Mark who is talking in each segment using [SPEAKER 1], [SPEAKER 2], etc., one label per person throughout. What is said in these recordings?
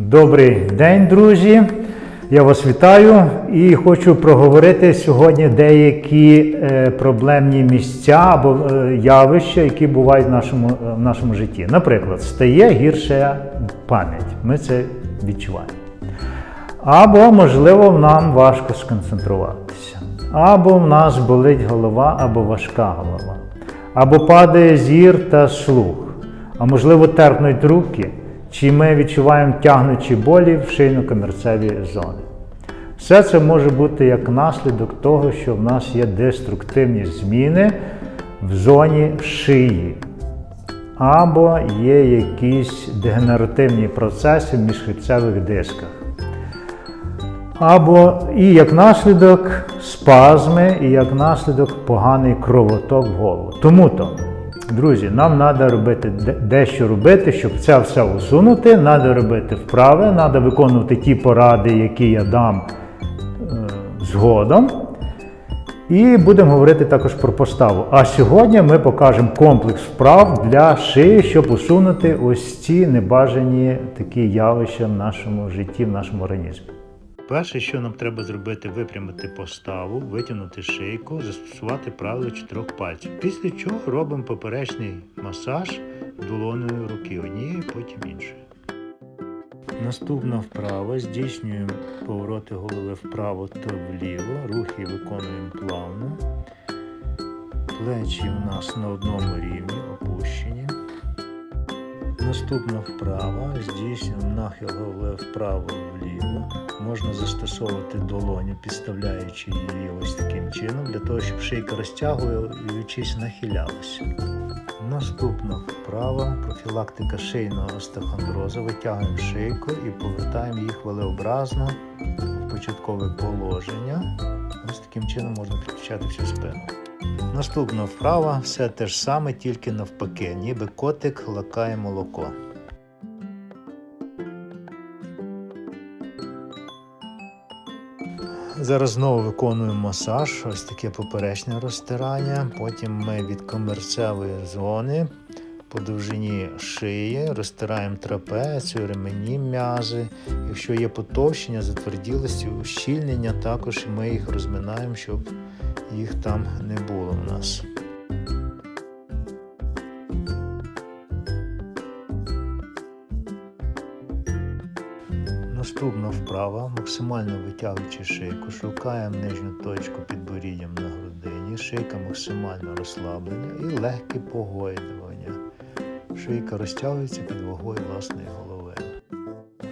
[SPEAKER 1] Добрий день, друзі! Я вас вітаю і хочу проговорити сьогодні деякі е, проблемні місця або е, явища, які бувають в нашому, е, в нашому житті. Наприклад, стає гірша пам'ять. Ми це відчуваємо. Або, можливо, нам важко сконцентруватися. Або в нас болить голова, або важка голова. Або падає зір та слух. А можливо, терпнуть руки, чи ми відчуваємо тягнучі болі в шийно-комірцеві зони. Все це може бути як наслідок того, що в нас є деструктивні зміни в зоні шиї, або є якісь дегенеративні процеси в міжхребцевих дисках. Або і як наслідок спазми, і як наслідок поганий кровоток в голову. Тому то, друзі, нам треба робити дещо робити, щоб це все усунути. Треба робити вправи, треба виконувати ті поради, які я дам е, згодом. І будемо говорити також про поставу. А сьогодні ми покажемо комплекс вправ для шиї, щоб усунути ось ці небажані такі явища в нашому житті, в нашому організмі. Перше, що нам треба зробити, випрямити поставу, витягнути шийку, застосувати правило чотирьох пальців. Після чого робимо поперечний масаж долоною руки однієї, потім іншої. Наступна вправа. Здійснюємо повороти голови вправо та вліво. Рухи виконуємо плавно. Плечі у нас на одному рівні опущені. Наступна вправа. Здійснюємо нахил голови вправо-вліво. Можна застосовувати долоню, підставляючи її ось таким чином, для того, щоб шийка розтягуючись, нахилялася. Наступна вправа профілактика шийного остеохондрозу. Витягуємо шийку і повертаємо їх велеобразно в початкове положення. Ось таким чином можна підключати всю спину. Наступна вправа все те ж саме, тільки навпаки, ніби котик лакає молоко. Зараз знову виконуємо масаж, ось таке поперечне розтирання. Потім ми від комерцевої зони по довжині шиї розтираємо трапецію, ремені м'язи. Якщо є потовщення, затверділості, ущільнення, також ми їх розминаємо, щоб їх там не було в нас. Наступна вправа, максимально витягуючи шийку, шукаємо нижню точку під боріддям на грудині, шийка максимально розслаблена і легке погойдування. Шийка розтягується під вагою власної голови.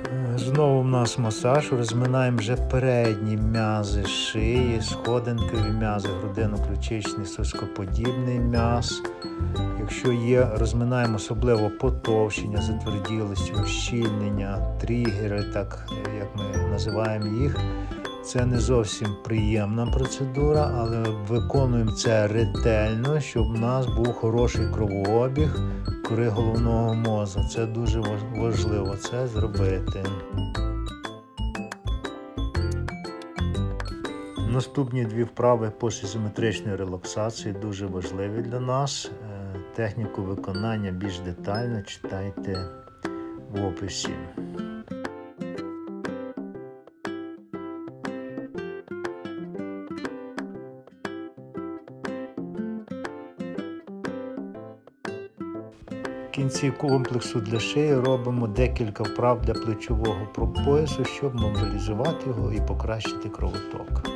[SPEAKER 1] Е, Знову в нас масаж, розминаємо вже передні м'язи шиї, сходинкові м'язи, грудино-ключичний, соскоподібний м'яз. Якщо є, розминаємо особливо потовщення, затверділості, ущільнення, тригери, так е, як ми називаємо їх. Це не зовсім приємна процедура, але виконуємо це ретельно, щоб у нас був хороший кровообіг кори головного мозку. Це дуже важливо це зробити. Наступні дві вправи посізометричної релаксації дуже важливі для нас. Е, Техніку виконання більш детально читайте в описі. Кінці комплексу для шиї робимо декілька вправ для плечового поясу, щоб мобілізувати його і покращити кровоток.